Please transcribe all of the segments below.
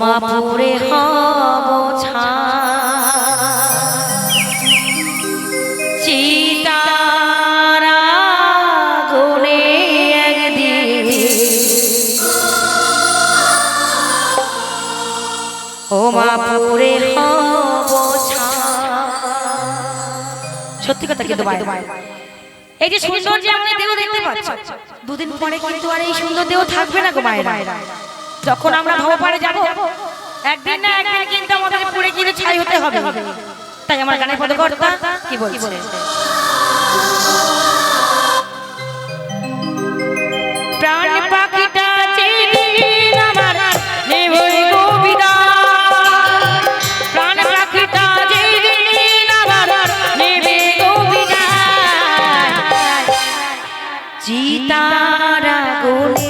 ও মা পুরে হব হব সত্যি কথা কিন্তু সুন্দর দেহ দেখতে পাচ্ছি, দুদিন পরে কিন্তু আর এই সুন্দর দেহ থাকবে না গো মায়েরা। যখন আমরা ভবপারে যাব একদিন না একদিন কিন্তু আমাদের পুরে কিন্তু ছাই হতে হবে। তাই আমার গানের পদকর্তা কি বলছে? প্রাণ পাখিটা আমার নেবই। চিতারা একদিন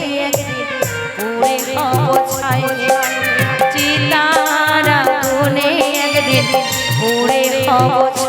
Oh,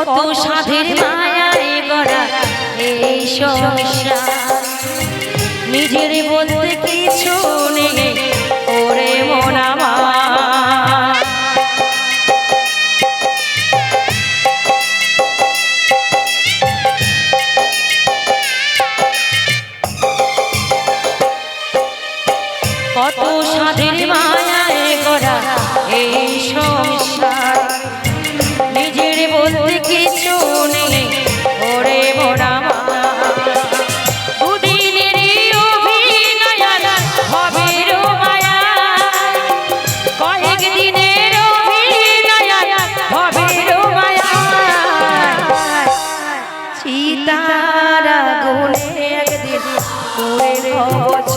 কত সাধের মায়ায় গড়া এই সংসার। নিজের বলতে কিছু নেই ওরে মন আমার। করে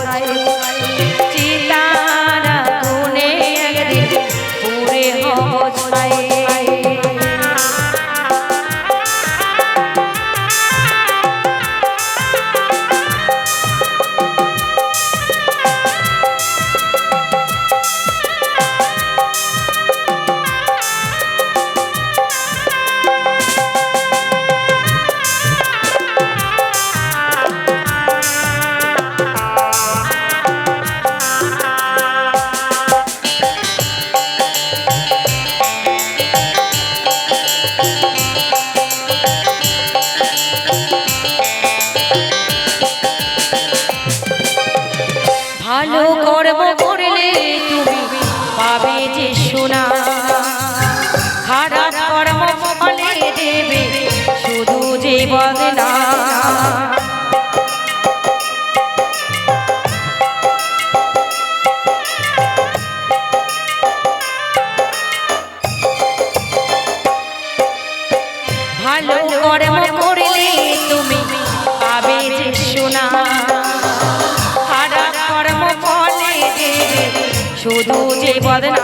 শুধু যে বদনা।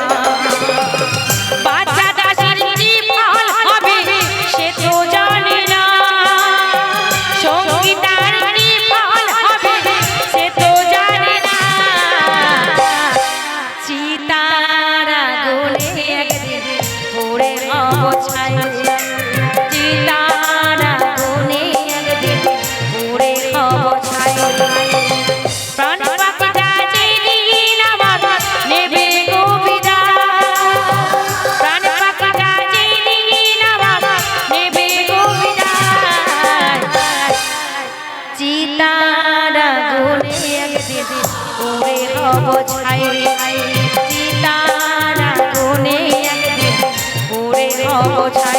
ছাই চিতারা গুনে একদিন হব ছাই।